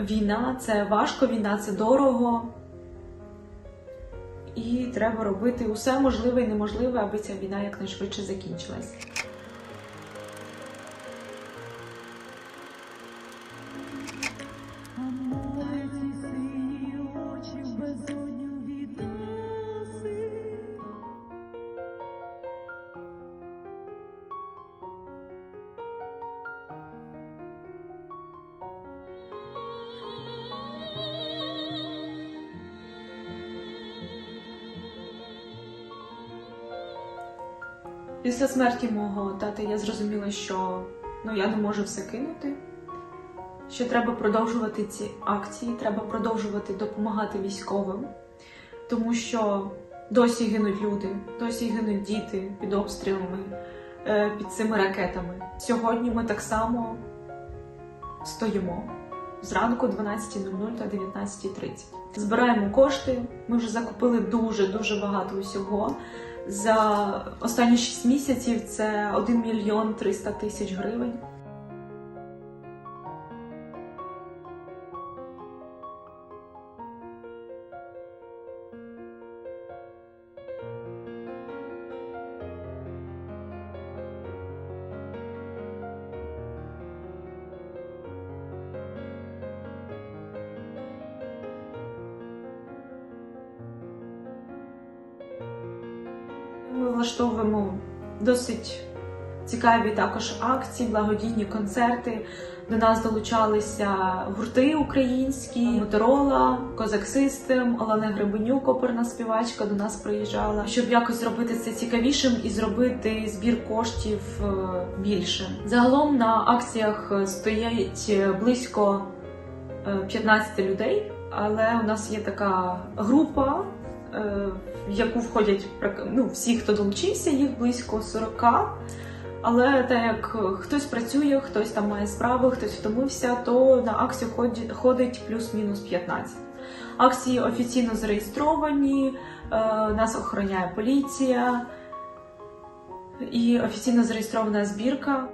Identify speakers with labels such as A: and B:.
A: Війна це важко, війна це дорого. І треба робити усе можливе і неможливе, аби ця війна якнайшвидше закінчилась. Після смерті мого тата я зрозуміла, що ну, я не можу все кинути, що треба продовжувати ці акції, треба продовжувати допомагати військовим, тому що досі гинуть люди, досі гинуть діти під обстрілами, е, під цими ракетами. Сьогодні ми так само стоїмо зранку 12.00 та 19.30. Збираємо кошти. Ми вже закупили дуже дуже багато усього. За останні 6 місяців це 1 мільйон 300 тисяч гривень. Ми влаштовуємо досить цікаві також акції, благодійні концерти. До нас долучалися гурти українські, Моторола, Козак Систем, Олена Гребенюк, оперна співачка, до нас приїжджала, щоб якось зробити це цікавішим і зробити збір коштів е, більше. Загалом на акціях стоять близько е, 15 людей, але у нас є така група е, в яку входять ну, всі, хто долучився, їх близько 40. Але так як хтось працює, хтось там має справи, хтось втомився, то на акцію ходить плюс-мінус 15. Акції офіційно зареєстровані, е, нас охороняє поліція і офіційно зареєстрована збірка.